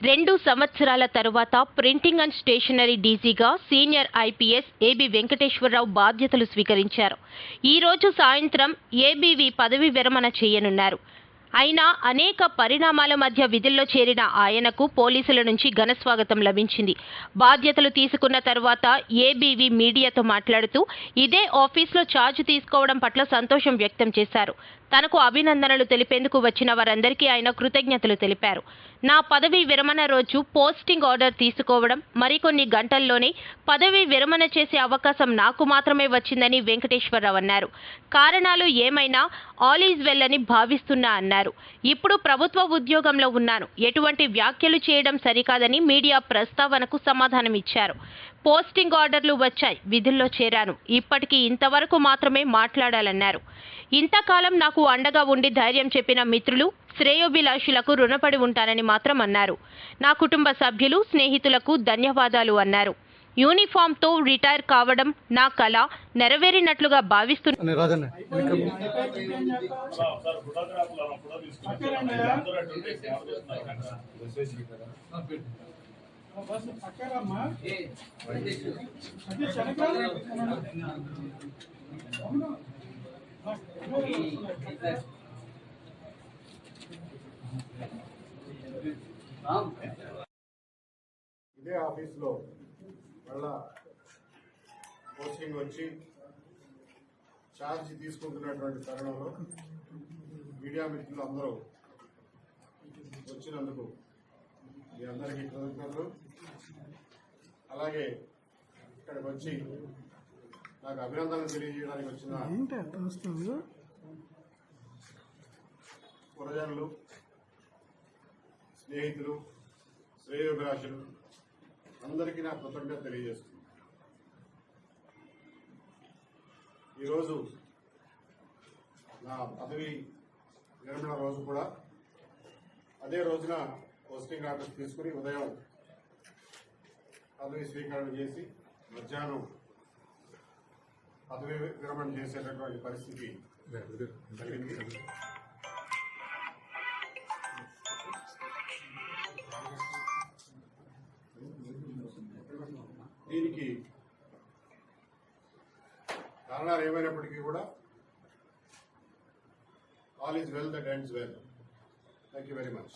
రెండు సంవత్సరాల తరువాత ప్రింటింగ్ అండ్ స్టేషనరీ డీజీగా సీనియర్ ఐపీఎస్ ఏబి వెంకటేశ్వరరావు బాధ్యతలు స్వీకరించారు. ఈ రోజు సాయంత్రం ఏబీవి పదవి విరమణ చేయనున్నారు. అయినా అనేక పరిణామాల మధ్య విధుల్లో చేరిన ఆయనకు పోలీసుల నుంచి ఘనస్వాగతం లభించింది. బాధ్యతలు తీసుకున్న తర్వాత ఏబీవీ మీడియాతో మాట్లాడుతూ ఇదే ఆఫీస్లో ఛార్జ్ తీసుకోవడం పట్ల సంతోషం వ్యక్తం చేశారు. తనకు అభినందనలు తెలిపేందుకు వచ్చిన వారందరికీ ఆయన కృతజ్ఞతలు తెలిపారు. నా పదవి విరమణ రోజు పోస్టింగ్ ఆర్డర్ తీసుకోవడం మరికొన్ని గంటల్లోనే పదవి విరమణ చేసే అవకాశం నాకు మాత్రమే వచ్చిందని వెంకటేశ్వరరావు అన్నారు. కారణాలు ఏమైనా ఆల్ ఈజ్ వెల్ అని భావిస్తున్నా అన్నారు. ఇప్పుడు ప్రభుత్వ ఉద్యోగంలో ఉన్నాను. ఎటువంటి వ్యాఖ్యలు చేయడం సరికాదని మీడియా ప్రస్తావనకు సమాధానం ఇచ్చారు పోస్టింగ్ ఆర్డర్లు వచ్చాయి. విధుల్లో చేరాను. ఇప్పటికీ ఇంతవరకు మాత్రమే మాట్లాడాలన్నారు. ఇంతకాలం నాకు అండగా ఉండి ధైర్యం చెప్పిన మిత్రులు శ్రేయోభిలాషులకు రుణపడి ఉంటానని మాత్రం అన్నారు. నా కుటుంబ సభ్యులు స్నేహితులకు ధన్యవాదాలు అన్నారు. యూనిఫామ్తో రిటైర్ కావడం నా కళ నెరవేరినట్లుగా భావిస్తు అని రాజన్న ఇదే ఆఫీస్లో మళ్ళా పోస్టింగ్ వచ్చి ఛార్జ్ తీసుకుంటున్నటువంటి తరుణంలో మీడియా మిత్రులు అందరూ వచ్చినందుకు మీ అందరికీ కృతజ్ఞతలు. అలాగే ఇక్కడికి వచ్చి నాకు అభినందనలు తెలియజేయడానికి వచ్చిన పురజనులు స్నేహితులు శ్రేయోభిలాషులు అందరికీ నా కృతజ్ఞత తెలియజేస్తుంది ఈరోజు నా పదవి విరమణ రోజు కూడా అదే రోజున పోస్టింగ్ ఆర్డర్స్ తీసుకుని ఉదయం పదవి స్వీకరణ చేసి మధ్యాహ్నం పదవి విరమణ చేసేటటువంటి పరిస్థితి కలిగింది దీనికి కారణాలు ఏమైనప్పటికీ కూడా all is well that ends well. Thank you very much.